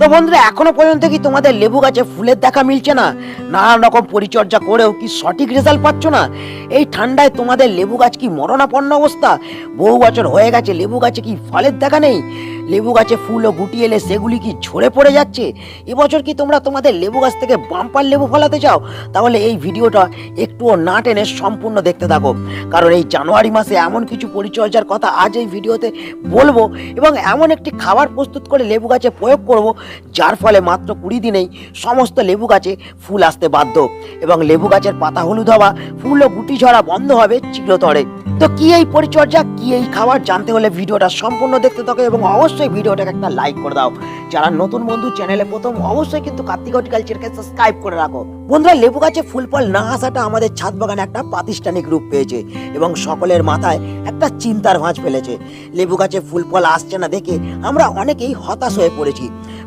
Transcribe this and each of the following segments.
তো বন্ধুরা, এখনও পর্যন্ত কি তোমাদের লেবু গাছে ফুলের দেখা মিলছে না? নানান রকম পরিচর্যা করেও কি সঠিক রেজাল্ট পাচ্ছ না? এই ঠান্ডায় তোমাদের লেবু গাছ কি মরণাপন্ন অবস্থা? বহু বছর হয়ে গেছে লেবু গাছে কি ফলের দেখা নেই? লেবু গাছে ফুল ও গুটি এলে সেগুলি কি ঝরে পড়ে যাচ্ছে? এবছর কি তোমরা তোমাদের লেবু গাছ থেকে বাম্পার লেবু ফলাতে চাও? তাহলে এই ভিডিওটা একটুও না টেনে সম্পূর্ণ দেখতে থাকো। কারণ এই জানুয়ারি মাসে এমন কিছু পরিচর্যার কথা আজ এই ভিডিওতে বলব এবং এমন একটি খাবার প্রস্তুত করে লেবু গাছে প্রয়োগ করব, যার ফলে মাত্র কুড়ি দিনেই সমস্ত লেবু গাছে ফুল আসতে বাধ্য। এবং লেবু গাছের পাতা হলুদ হওয়া, ফুল ও গুটি ঝরা বন্ধ হবে চিরতরে। তো কি এই পরিচর্যা, কি এই খাবার জানতে হলে ভিডিওটা সম্পূর্ণ দেখতে থাকো এবং অবশ্যই ভিডিওটাকে একটা লাইক করে দাও। যারা নতুন বন্ধু চ্যানেলে প্রথম, অবশ্যই কিন্তু কার্তিক হর্টিকালচারকে সাবস্ক্রাইব করে রাখো। বন্ধুরা, লেবু গাছে ফুল ফল না আসাটা আমাদের ছাদ বাগানে একটা প্রাতিষ্ঠানিক রূপ পেয়েছে এবং সকলের মাথায় একটা চিন্তার ভাঁজ ফেলেছে। লেবু গাছে ফুল ফল আসছে না দেখে আমরা অনেকেই হতাশ হয়ে পড়েছি।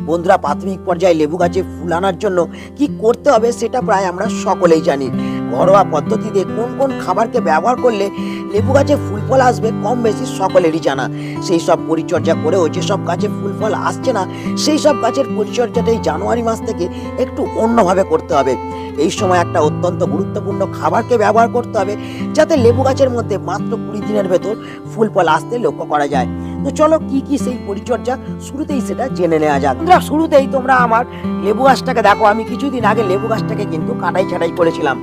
বন্ধুরা, প্রাথমিক পর্যায়ে লেবু গাছে ফুল আনার জন্য কি করতে হবে সেটা প্রায় আমরা সকলেই জানি। ঘরোয়া পদ্ধতিতে কোন কোন খাবারকে ব্যবহার করলে লেবু গাছে ফুল ফল আসবে, কম বেশি সকলেরই জানা। সেই সব পরিচর্যা করেও যেসব গাছে ফুল ফল আসছে না, সেই সব গাছের পরিচর্যাটা এই জানুয়ারি মাস থেকে একটু অন্যভাবে করতে হবে। এই সময় একটা অত্যন্ত গুরুত্বপূর্ণ খাবারকে ব্যবহার করতে হবে, যাতে লেবু গাছের মধ্যে মাত্র কুড়ি দিনের ভেতর ফুল ফল আসতে লক্ষ্য করা যায়। তো চলো কি কি সেই পরিচর্যা, শুরুতেই সেটা জেনে নেওয়া যাক। শুরুতেই তোমরা আমার লেবু গাছটাকে দেখো, আমি কিছুদিন আগে লেবু গাছটাকে কিন্তু কাটাই ছাটাই করেছিলাম।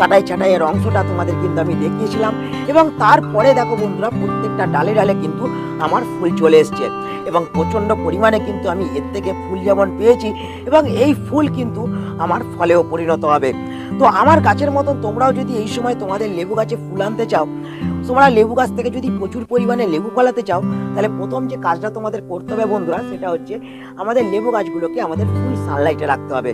কাটাই ছাটাইয়ের অংশটা তোমাদের কিন্তু আমি দেখিয়েছিলাম। এবং তারপরে দেখো বন্ধুরা, প্রত্যেকটা ডালে ডালে কিন্তু আমার ফুল চলে এসছে। এবং প্রচণ্ড পরিমাণে কিন্তু আমি এর থেকে ফুল যেমন পেয়েছি, এবং এই ফুল কিন্তু আমার ফলেও পরিণত হবে। তো আমার গাছের মতন তোমরাও যদি এই সময় তোমাদের লেবু গাছে ফুল আনতে চাও তোমরা লেবু গাছ থেকে যদি প্রচুর পরিমাণে লেবু ফলাতে চাও, তাহলে প্রথম যে কাজটা তোমাদের করতে হবে বন্ধুরা, সেটা হচ্ছে আমাদের লেবু গাছগুলোকে আমাদের ফুল সানলাইটে রাখতে হবে।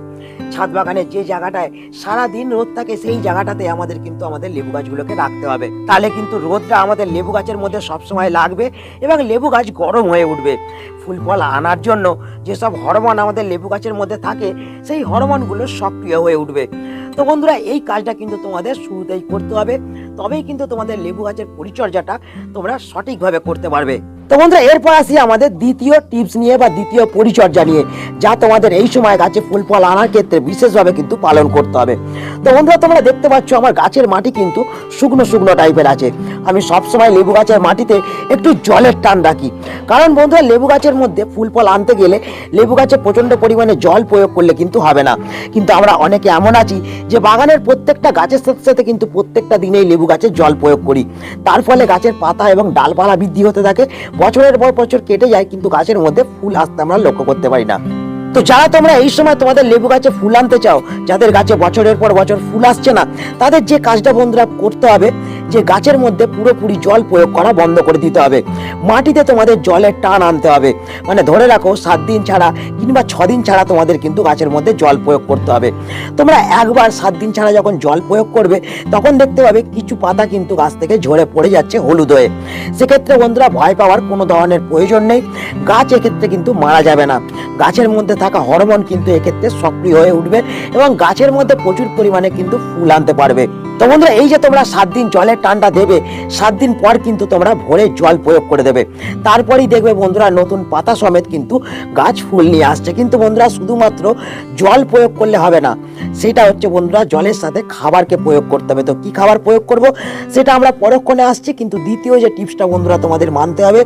ছাদ বাগানে যে জায়গাটায় সারা দিন রোদ থাকে, সেই জায়গাটাতে আমাদের কিন্তু আমাদের লেবু গাছগুলোকে রাখতে হবে। তাহলে কিন্তু রোদটা আমাদের লেবু গাছের মধ্যে সবসময় লাগবে এবং লেবু গাছ গরম হয়ে উঠবে। ফুল ফল আনার জন্য যেসব হরমোন আমাদের লেবু গাছের মধ্যে থাকে, সেই হরমোনগুলো সক্রিয় হয়ে উঠবে। তো বন্ধুরা, এই কাজটা কিন্তু তোমাদের শুরুতেই করতে হবে। তবেই কিন্তু তোমাদের লেবু গাছের পরিচর্যাটা তোমরা সঠিকভাবে করতে পারবে। তো বন্ধুরা, এরপর আসি আমাদের দ্বিতীয় টিপস নিয়ে বা দ্বিতীয় পরিচর্যা নিয়ে, যা তোমাদের এই সময় গাছে ফুল ফল আনার ক্ষেত্রে বিশেষভাবে কিন্তু পালন করতে হবে। তো বন্ধুরা, তোমরা দেখতে পাচ্ছ আমার গাছের মাটি কিন্তু শুকনো শুকনো টাইপের আছে। আমি সবসময় লেবু গাছের মাটিতে একটু জলের টান রাখি। কারণ বন্ধুরা, লেবু গাছের মধ্যে ফুল ফল আনতে গেলে লেবু গাছে প্রচণ্ড পরিমাণে জল প্রয়োগ করলে কিন্তু হবে না। কিন্তু আমরা অনেকে এমন আছি যে বাগানের প্রত্যেকটা গাছের সাথে সাথে কিন্তু প্রত্যেকটা দিনেই লেবু গাছে জল প্রয়োগ করি। তার ফলে গাছের পাতা এবং ডালপালা বৃদ্ধি হতে থাকে বছরের পর বছর কেটে যায়, কিন্তু গাছের মধ্যে ফুল আসতে আমরা লক্ষ্য করতে পারি না। তো যারা তোমরা এই সময় তোমাদের লেবু গাছে ফুল আনতে চাও, যাদের গাছে বছরের পর বছর ফুল আসছে না, তাদের যে কাজটা বন্ধুরা করতে হবে যে গাছের মধ্যে পুরোপুরি জল প্রয়োগ করা বন্ধ করে দিতে হবে। মাটিতে তোমাদের জলের টান আনতে হবে। মানে ধরে রাখো, সাত দিন ছাড়া কিংবা ছ দিন ছাড়া তোমাদের কিন্তু গাছের মধ্যে জল প্রয়োগ করতে হবে। তোমরা একবার সাত দিন ছাড়া যখন জল প্রয়োগ করবে, তখন দেখতে পাবে কিছু পাতা কিন্তু গাছ থেকে ঝরে পড়ে যাচ্ছে হলুদ হয়ে। সেক্ষেত্রে বন্ধুরা ভয় পাওয়ার কোনো ধরনের প্রয়োজন নেই। গাছ এক্ষেত্রে কিন্তু মারা যাবে না। গাছের মধ্যে থাকা হরমোন কিন্তু এক্ষেত্রে সক্রিয় হয়ে উঠবে এবং গাছের মধ্যে প্রচুর পরিমাণে কিন্তু ফুল আনতে পারবে। তো বন্ধুরা, এই যে তোমরা সাত দিন জলের টানটা দেবে, সাত দিন পর কিন্তু তোমরা ভোরে জল প্রয়োগ করে দেবে। তারপরেই দেখবে বন্ধুরা, নতুন পাতা সমেত কিন্তু গাছ ফুল নিয়ে আসছে। কিন্তু বন্ধুরা, শুধুমাত্র জল প্রয়োগ করলে হবে না। সেটা হচ্ছে বন্ধুরা, জলের সাথে খাবারকে প্রয়োগ করতে হবে। তো কি খাবার প্রয়োগ করব? সেটা আমরা পরক্ষণে আসছি, কিন্তু দ্বিতীয় যে টিপসটা বন্ধুরা তোমাদের মানতে হবে,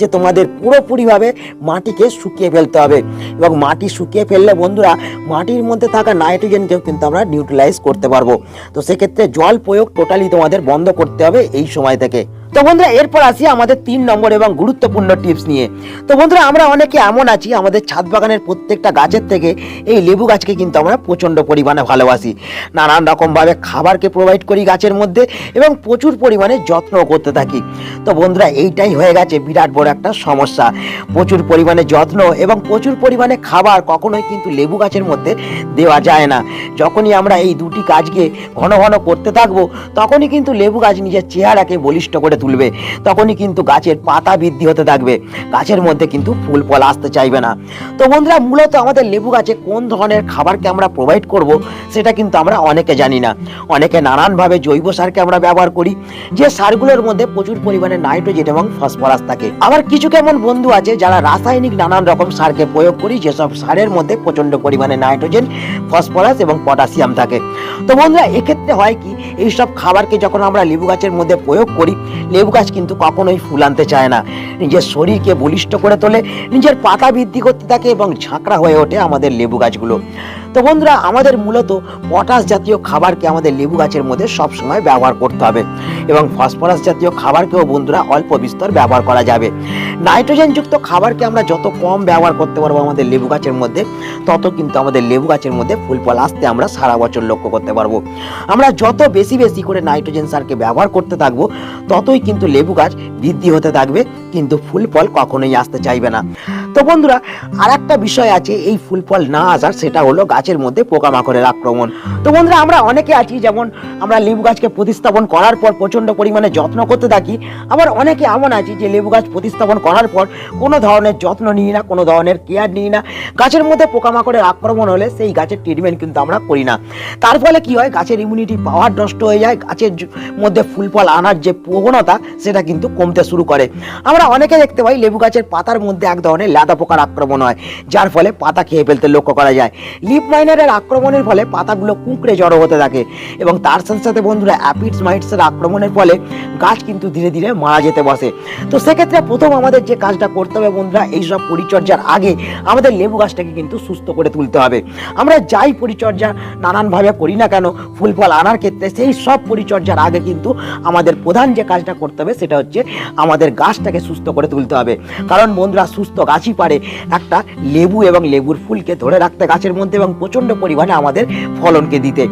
যে তোমাদের পুরোপুরিভাবে মাটিকে শুকিয়ে ফেলতে হবে। এবং মাটি শুকিয়ে ফেললে বন্ধুরা, মাটির মধ্যে থাকা নাইট্রোজেনকেও কিন্তু আমরা নিউট্রিলাইজ করতে পারব। তো সেক্ষেত্রে জল প্রয়োগ টোটালি তোমাদের বন্ধ করতে হবে এই সময় থেকে। তো বন্ধুরা, এরপর আসি আমাদের তিন নম্বর এবং গুরুত্বপূর্ণ টিপস নিয়ে। তো বন্ধুরা, আমরা অনেকে এমন আছি, আমাদের ছাদ বাগানের প্রত্যেকটা গাছের থেকে এই লেবু গাছকে কিন্তু আমরা প্রচণ্ড পরিমাণে ভালোবাসি। নানান রকমভাবে খাবারকে প্রোভাইড করি গাছের মধ্যে এবং প্রচুর পরিমাণে যত্ন করতে থাকি। তো বন্ধুরা, এইটাই হয়ে গেছে বিরাট বড় একটা সমস্যা। প্রচুর পরিমাণে যত্ন এবং প্রচুর পরিমাণে খাবার কখনোই কিন্তু লেবু গাছের মধ্যে দেওয়া যায় না। যখনই আমরা এই দুটি কাজকে ঘন ঘন করতে থাকব, তখনই কিন্তু লেবু গাছ নিজের চেহারাকে বলিষ্ঠ করে তুলবে, তখনই কিন্তু গাছের পাতা বৃদ্ধি হতে থাকবে। গাছের মধ্যে কিন্তু ফুল ফল আসতে চাইবে না। তো বন্ধুরা, মূলত আমাদের লেবু গাছে কোন ধরনের খাবারকে আমরা প্রোভাইড করব, সেটা কিন্তু আমরা অনেকে জানি না। অনেকে নানানভাবে জৈব সারকে আমরা ব্যবহার করি, যে সারগুলোর মধ্যে প্রচুর পরিমাণে নাইট্রোজেন এবং ফসফরাস থাকে। আবার কিছু কেমন বন্ধু আছে, যারা রাসায়নিক নানান রকম সারকে প্রয়োগ করি, যেসব সারের মধ্যে প্রচণ্ড পরিমাণে নাইট্রোজেন ফসফরাস এবং পটাশিয়াম থাকে। তো বন্ধুরা, এক্ষেত্রে হয় কি, এইসব খাবারকে যখন আমরা লেবু গাছের মধ্যে প্রয়োগ করি লেবু গাছ কিন্তু কখনোই ফুল আনতে চায় না। নিজের শরীরকে বলিষ্ঠ করে তোলে, নিজের পাতা বৃদ্ধি করতে থাকে এবং ঝাঁকড়া হয়ে ওঠে আমাদের লেবু গাছগুলো। তো বন্ধুরা, আমাদের মূলত পটাশ জাতীয় খাবারকে আমাদের লেবু গাছের মধ্যে সব সময় ব্যবহার করতে হবে। এবং ফসফরাস জাতীয় খাবারকেও বন্ধুরা অল্প বিস্তর ব্যবহার করা যাবে। নাইট্রোজেনযুক্ত খাবারকে আমরা যত কম ব্যবহার করতে পারব আমাদের লেবু গাছের মধ্যে, তত কিন্তু আমাদের লেবু গাছের মধ্যে ফুল ফল আসতে আমরা সারা বছর লক্ষ্য করতে পারব। আমরা যত বেশি বেশি করে নাইট্রোজেন সারকে ব্যবহার করতে থাকব, ততই কিন্তু লেবু গাছ বৃদ্ধি হতে থাকবে। কিন্তু ফুল ফল কখনোই আসতে চাইবে না। তো বন্ধুরা আর একটা বিষয় আছে, এই ফুল ফল না আসার, সেটা হলো গাছের মধ্যে পোকামাকড়ের আক্রমণ। তো বন্ধুরা, আমরা অনেকে আছি, যেমন আমরা লেবু গাছকে প্রতিস্থাপন করার পর প্রচণ্ড পরিমাণে যত্ন করতে থাকি। আবার অনেকে এমন আছি যে লেবু গাছ প্রতিস্থাপন করার পর কোনো ধরনের যত্ন নিই না, কোনো ধরনের কেয়ার নিই না। গাছের মধ্যে পোকামাকড়ের আক্রমণ হলে সেই গাছের ট্রিটমেন্ট কিন্তু আমরা করি না। তার ফলে কি হয়, গাছের ইমিউনিটি পাওয়ার নষ্ট হয়ে যায়, গাছের মধ্যে ফুল ফল আনার যে প্রবণতা, সেটা কিন্তু কমতে শুরু করে। আমরা অনেকে দেখতে পাই লেবু গাছের পাতার মধ্যে এক ধরনের লেদা পোকার আক্রমণ হয়, যার ফলে পাতা খেয়ে ফেলতে লক্ষ্য করা যায়। লিপ মাইনারের আক্রমণের ফলে পাতাগুলো কুঁকড়ে জড়ো হতে থাকে এবং তার সাথে সাথে বন্ধুরা অ্যাপিডস মাইটসের আক্রমণের ফলে গাছ কিন্তু ধীরে ধীরে মারা যেতে বসে। তো সেক্ষেত্রে প্রথম আমাদের যে কাজটা করতে হবে বন্ধুরা, এইসব পরিচর্যার আগে আমাদের লেবু গাছটাকে কিন্তু সুস্থ করে তুলতে হবে। আমরা যাই পরিচর্যা নানানভাবে করি না কেন, ফুল ফল আনার ক্ষেত্রে সেই সব পরিচর্যার আগে কিন্তু আমাদের প্রধান যে কাজটা করতে হবে সেটা হচ্ছে আমাদের গাছটাকে সুস্থ করে তুলতে হবে। কারণ বন্ধুরা সুস্থ গাছই পারে। একটা লেবু এবং লেবুর ফুলকে ধরে রাখতে গাছের মধ্যে এবং প্রচণ্ড পরিমাণে আমাদের ফলনকে দিতে।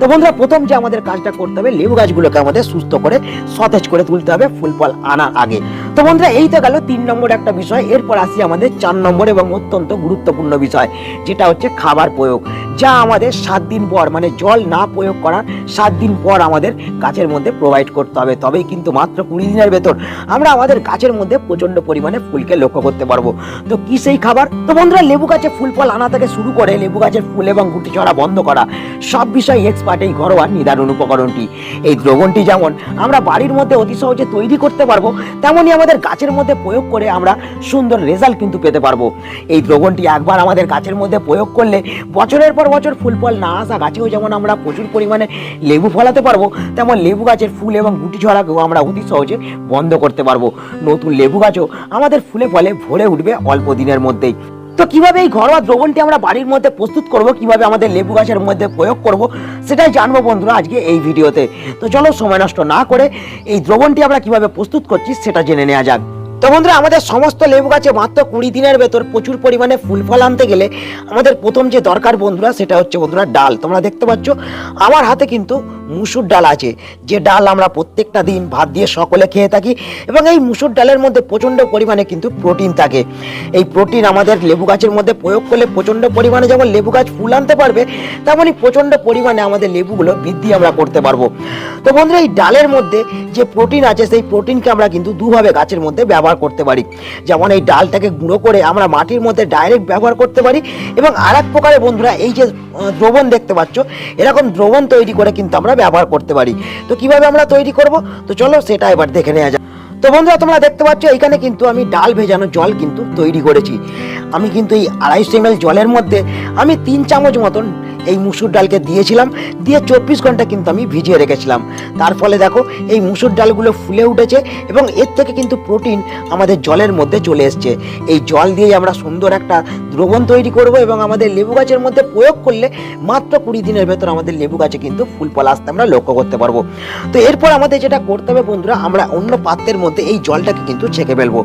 তো বন্ধুরা, প্রথম যে আমাদের কাজটা করতে হবে, লেবু গাছগুলোকে আমাদের সুস্থ করে, সতেজ করে তুলতে হবে, ফুল ফল আনার আগে। তো বন্ধুরা, এই তো গেল তিন নম্বর একটা বিষয়। এরপর আসি আমাদের চার নম্বর এবং অত্যন্ত গুরুত্বপূর্ণ বিষয়, যেটা হচ্ছে খাবার প্রয়োগ। যা আমাদের সাত দিন পর মানে জল না প্রয়োগ করার সাত দিন পর আমাদের গাছের মধ্যে প্রোভাইড করতে হবে। তবেই কিন্তু মাত্র কুড়ি দিনের ভেতর আমরা আমাদের গাছের মধ্যে প্রচণ্ড পরিমাণে ফুলকে লক্ষ্য করতে পারব। তো কি সেই খাবার? তো বন্ধুরা, লেবু গাছে ফুল ফল আনা থেকে শুরু করে লেবু গাছের ফুল এবং গুটি ছড়া বন্ধ করা, সব বিষয় এক্সপার্ট এই ঘরোয়া নিদারুণ উপকরণটি। এই দ্রবণটি যেমন আমরা বাড়ির মধ্যে অতি সহজে তৈরি করতে পারব, তেমনই আমাদের গাছের মধ্যে প্রয়োগ করে আমরা সুন্দর রেজাল্ট কিন্তু পেতে পারব। এই দ্রবণটি একবার আমাদের গাছের মধ্যে প্রয়োগ করলে বছরের পর বছর ফুল ফল না আসা গাছেও যেমন আমরা প্রচুর পরিমাণে লেবু ফলাতে পারব, তেমন লেবু গাছের ফুল এবং গুটি ছড়াকেও আমরা অতি সহজে বন্ধ করতে পারব। নতুন লেবু গাছও আমাদের ফুলে ফলে ভরে উঠবে অল্প দিনের মধ্যেই। তো কীভাবে এই ঘরোয়া দ্রবণটি আমরা বাড়ির মধ্যে প্রস্তুত করব, কীভাবে আমাদের লেবু গাছের মধ্যে প্রয়োগ করব, সেটাই জানব বন্ধুরা আজকে এই ভিডিওতে। তো চলো সময় নষ্ট না করে এই দ্রবণটি আমরা কীভাবে প্রস্তুত করছি সেটা জেনে নেওয়া যাক। তো বন্ধুরা, আমাদের সমস্ত লেবু গাছে মাত্র কুড়ি দিনের ভেতর প্রচুর পরিমাণে ফুল ফল আনতে গেলে আমাদের প্রথম যে দরকার বন্ধুরা, সেটা হচ্ছে বন্ধুরা ডাল। তোমরা দেখতে পাচ্ছ, আমার হাতে কিন্তু মুসুর ডাল আছে। যে ডাল আমরা প্রত্যেকটা দিন ভাত দিয়ে সকলে খেয়ে থাকি এবং এই মুসুর ডালের মধ্যে প্রচণ্ড পরিমাণে কিন্তু প্রোটিন থাকে। এই প্রোটিন আমাদের লেবু গাছের মধ্যে প্রয়োগ করলে প্রচণ্ড পরিমাণে যেমন লেবু গাছ ফুল আনতে পারবে, তেমনই প্রচণ্ড পরিমাণে আমাদের লেবুগুলো বৃদ্ধি আমরা করতে পারব। তো বন্ধুরা, এই ডালের মধ্যে যে প্রোটিন আছে, সেই প্রোটিনকে আমরা কিন্তু দুভাবে গাছের মধ্যে ব্যবহার করতে পারি। যেমন এই ডালটাকে গুঁড়ো করে আমরা মাটির মধ্যে ডাইরেক্ট ব্যবহার করতে পারি এবং আর এক প্রকারের বন্ধুরা এই যে দ্রবণ দেখতে পাচ্ছ, এরকম দ্রবণ তৈরি করে কিন্তু আমরা ব্যবহার করতে পারি। তো কীভাবে আমরা তৈরি করব? তো চলো সেটা এবার দেখে নেওয়া যাক। তো বন্ধুরা, তোমরা দেখতে পাচ্ছ এখানে কিন্তু আমি ডাল ভেজানো জল কিন্তু তৈরি করেছি। আমি কিন্তু এই আড়াইশো এম জলের মধ্যে আমি তিন চামচ মতন এই মুসুর ডালকে দিয়েছিলাম, দিয়ে চব্বিশ ঘণ্টা কিন্তু আমি ভিজিয়ে রেখেছিলাম। তার ফলে দেখো, এই মুসুর ডালগুলো ফুলে উঠেছে এবং এর থেকে কিন্তু প্রোটিন আমাদের জলের মধ্যে চলে এসছে। এই জল দিয়ে আমরা সুন্দর একটা দ্রবণ তৈরি করব এবং আমাদের লেবু গাছের মধ্যে প্রয়োগ করলে মাত্র কুড়ি দিনের ভেতর আমাদের লেবু গাছে কিন্তু ফুল ফল আসতে আমরা লক্ষ্য করতে পারব। তো এরপর আমাদের যেটা করতে হবে বন্ধুরা, আমরা অন্য পাত্রের মধ্যে এই জলটাকে কিন্তু ছেঁকে ফেলব।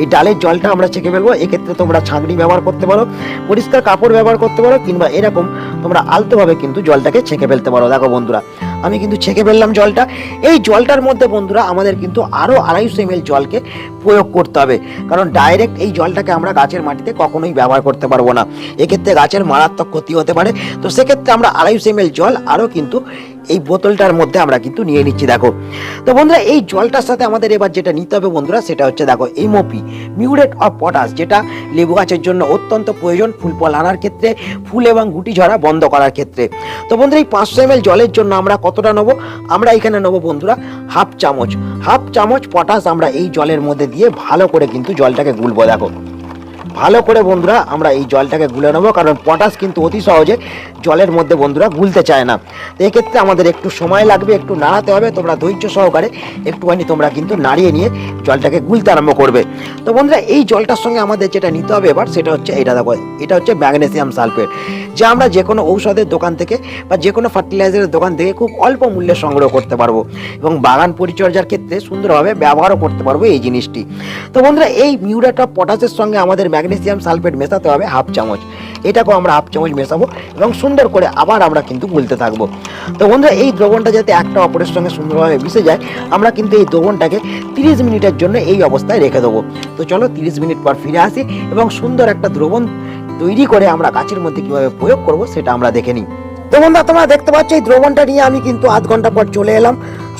এই ডালের জলটা আমরা ছেঁকে ফেলব, এক্ষেত্রে তোমরা ছাঁকনি ব্যবহার করতে পারো, পরিষ্কার কাপড় ব্যবহার করতে পারো, কিংবা এরকম তোমরা আলতোভাবে কিন্তু জলটাকে ছেঁকে ফেলতে পারো। দেখো বন্ধুরা, আমি কিন্তু ছেঁকে ফেললাম জলটা। এই জলটার মধ্যে বন্ধুরা, আমাদের কিন্তু আরও আড়াইশো এম জলকে প্রয়োগ করতে হবে। কারণ ডাইরেক্ট এই জলটাকে আমরা গাছের মাটিতে কখনোই ব্যবহার করতে পারব না। এক্ষেত্রে গাছের মারাত্মক ক্ষতি হতে পারে। তো সেক্ষেত্রে আমরা আড়াইশো এম জল আরও কিন্তু এই বোতলটার মধ্যে আমরা কিন্তু নিয়ে নিচ্ছি, দেখো। তো বন্ধুরা, এই জলটার সাথে আমাদের এবার যেটা নিতে হবে বন্ধুরা, সেটা হচ্ছে, দেখো এমওপি মিউরেট অফ পটাশ, যেটা লেবু গাছের জন্য অত্যন্ত প্রয়োজন ফুল ফল আনার ক্ষেত্রে, ফুল এবং গুটি ঝরা বন্ধ করার ক্ষেত্রে। তো বন্ধুরা, এই পাঁচশো এম জলের জন্য আমরা কতটা নেব? আমরা এখানে নেব, বন্ধুরা, হাফ চামচ। হাফ চামচ পটাশ আমরা এই জলের মধ্যে দিয়ে ভালো করে কিন্তু জলটাকে গুলবো, দেখো। ভালো করে বন্ধুরা আমরা এই জলটাকে গুলে নেব, কারণ পটাশ কিন্তু অতি সহজে জলের মধ্যে বন্ধুরা গুলতে চায় না। তো এক্ষেত্রে আমাদের একটু সময় লাগবে, একটু নাড়াতে হবে, তোমরা ধৈর্য সহকারে একটুখানি তোমরা কিন্তু নাড়িয়ে নিয়ে জলটাকে গুলতে আরম্ভ করবে। তো বন্ধুরা, এই জলটার সঙ্গে আমাদের যেটা নিতে হবে এবার, সেটা হচ্ছে এটা দেখো, এটা হচ্ছে ম্যাগনেসিয়াম সালফেট, যা আমরা যে কোনো ঔষধের দোকান থেকে বা যে কোনো ফার্টিলাইজারের দোকান থেকে খুব অল্প মূল্যে সংগ্রহ করতে পারব এবং বাগান পরিচর্যার ক্ষেত্রে সুন্দরভাবে ব্যবহারও করতে পারব এই জিনিসটি। তো বন্ধুরা, এই মিউরেট পটাশের সঙ্গে আমাদের ম্যাগনেসিয়াম সালফেট মেশাতে হবে হাফ চামচ। এটাকেও আমরা হাফ চামচ মেশাবো এবং সুন্দর করে আবার আমরা কিন্তু গুলতে থাকব। তো বন্ধুরা, এই দ্রবণটা যাতে একটা অপরের সঙ্গে সুন্দরভাবে মিশে যায়, আমরা কিন্তু এই দ্রবণটাকে তিরিশ মিনিটের জন্য এই অবস্থায় রেখে দেবো। তো চলো তিরিশ মিনিট পর ফিরে আসি এবং সুন্দর একটা দ্রবণ তৈরি করে আমরা গাছের মধ্যে কীভাবে প্রয়োগ করব সেটা আমরা দেখে নিই। তো বন্ধুরা, তোমরা দেখতে পাচ্ছ এই দ্রবণটা নিয়ে আমি কিন্তু আধ ঘণ্টা পর চলে এলাম।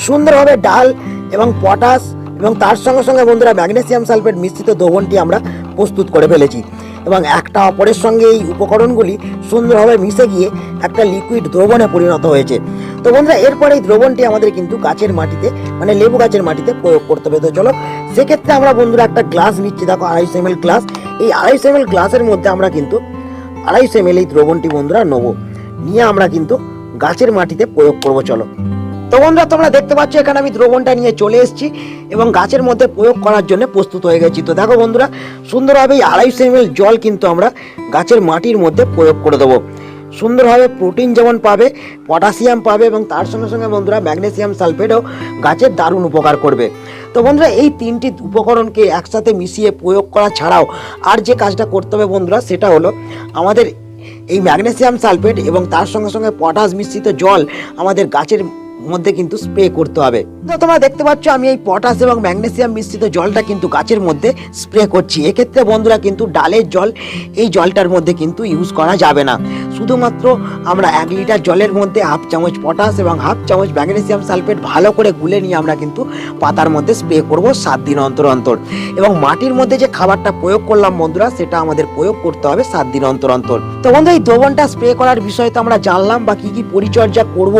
সুন্দরভাবে ডাল এবং পটাশ এবং তার সঙ্গে সঙ্গে বন্ধুরা ম্যাগনেসিয়াম সালফেট মিশ্রিত দ্রবণটি আমরা প্রস্তুত করে ফেলেছি। এবং একটা অপরের সঙ্গে এই উপকরণগুলি সুন্দরভাবে মিশে গিয়ে একটা লিকুইড দ্রবণে পরিণত হয়েছে। তো বন্ধুরা, এরপরে এই দ্রবণটি আমাদের কিন্তু গাছের মাটিতে মানে লেবু গাছের মাটিতে প্রয়োগ করতে হবে। তো চলো, সেক্ষেত্রে আমরা বন্ধুরা একটা গ্লাস নিচ্ছি। দেখো, আড়াইশো এম গ্লাস এই আড়াইশো এম গ্লাসের মধ্যে আমরা কিন্তু আড়াইশো এম এই দ্রবণটি বন্ধুরা নেব। নিয়ে আমরা কিন্তু গাছের মাটিতে প্রয়োগ করব। চলো। তো বন্ধুরা, তোমরা দেখতে পাচ্ছ, এখানে আমি দ্রবণটা নিয়ে চলে এসেছি এবং গাছের মধ্যে প্রয়োগ করার জন্য প্রস্তুত হয়ে গেছি। তো দেখো বন্ধুরা, সুন্দরভাবে এই আড়াইশো এম জল কিন্তু আমরা গাছের মাটির মধ্যে প্রয়োগ করে দেবো। সুন্দরভাবে প্রোটিন যেমন পাবে, পটাশিয়াম পাবে এবং তার সঙ্গে সঙ্গে বন্ধুরা, ম্যাগনেসিয়াম সালফেটও গাছের দারুণ উপকার করবে। তো বন্ধুরা, এই তিনটি উপকরণকে একসাথে মিশিয়ে প্রয়োগ করা ছাড়াও আর যে কাজটা করতে হবে বন্ধুরা, সেটা হলো আমাদের এই ম্যাগনেসিয়াম সালফেট এবং তার সঙ্গে সঙ্গে পটাশ মিশ্রিত জল আমাদের গাছের মধ্যে কিন্তু স্প্রে করতে হবে। তো তোমরা দেখতে পাচ্ছ, আমি এই পটাশ এবং ম্যাগনেসিয়াম মিশ্রিত জলটা কিন্তু গাছের মধ্যে স্প্রে করছি। এক্ষেত্রে বন্ধুরা কিন্তু ডালের জল, এই জলটার মধ্যে কিন্তু ইউজ করা যাবে না। শুধুমাত্র আমরা এক লিটার জলের মধ্যে হাফ চামচ পটাশ এবং হাফ চামচ ম্যাগনেসিয়াম সালফেট ভালো করে গুলে নিয়ে আমরা কিন্তু পাতার মধ্যে স্প্রে করব সাত দিন অন্তর অন্তর। এবং মাটির মধ্যে যে খাবারটা প্রয়োগ করলাম বন্ধুরা, সেটা আমাদের প্রয়োগ করতে হবে সাত দিন অন্তর অন্তর। তো বন্ধু এই দ্রবণটা স্প্রে করার বিষয়ে তো আমরা জানলাম বা কি কি পরিচর্যা করব,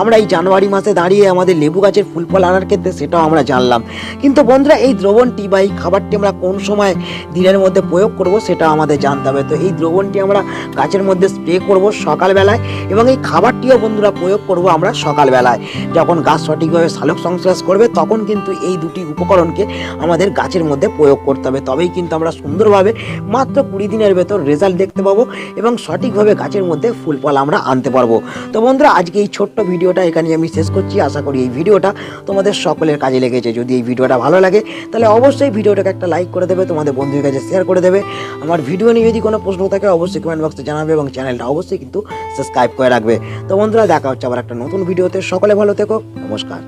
আমরা এই জানুয়ারি মাসে দাঁড়িয়ে আমাদের লেবু গাছের ফুল ফল আনার ক্ষেত্রে সেটাও আমরা জানলাম। কিন্তু বন্ধুরা, এই দ্রবণটি বা এই খাবারটি আমরা কোন সময় দিনের মধ্যে প্রয়োগ করব সেটা আমাদের জানতে হবে। তো এই দ্রবণটি আমরা গাছের মধ্যে স্প্রে করব সকালবেলায় এবং এই খাবারটিও বন্ধুরা প্রয়োগ করব আমরা সকালবেলায়। যখন গাছ সঠিকভাবে সালোক সংশ্লেষ করবে, তখন কিন্তু এই দুটি উপকরণকে আমাদের গাছের মধ্যে প্রয়োগ করতে হবে। তবেই কিন্তু আমরা সুন্দরভাবে মাত্র কুড়ি দিনের ভেতর রেজাল্ট দেখতে পাবো এবং সঠিকভাবে গাছের মধ্যে ফুল ফল আমরা আনতে পারব। তো বন্ধুরা, আজকে এই ছোট্ট ভিডিওটা এখানে আমি শেষ করছি। আশা করি এই ভিডিওটা তোমাদের সকলের কাজে লেগেছে। যদি এই ভিডিওটা ভালো লাগে, তাহলে অবশ্যই ভিডিওটাকে একটা লাইক করে দেবে, তোমাদের বন্ধুদের কাছে শেয়ার করে দেবে। আমার ভিডিও নিয়ে যদি কোনো প্রশ্ন থাকে, অবশ্যই কমেন্ট বক্সে জানাবে এবং চ্যানেলটা অবশ্যই কিন্তু সাবস্ক্রাইব করে রাখবে। তো বন্ধুরা, দেখা হচ্ছে আবার একটা নতুন ভিডিওতে। সকলে ভালো থেকো। নমস্কার।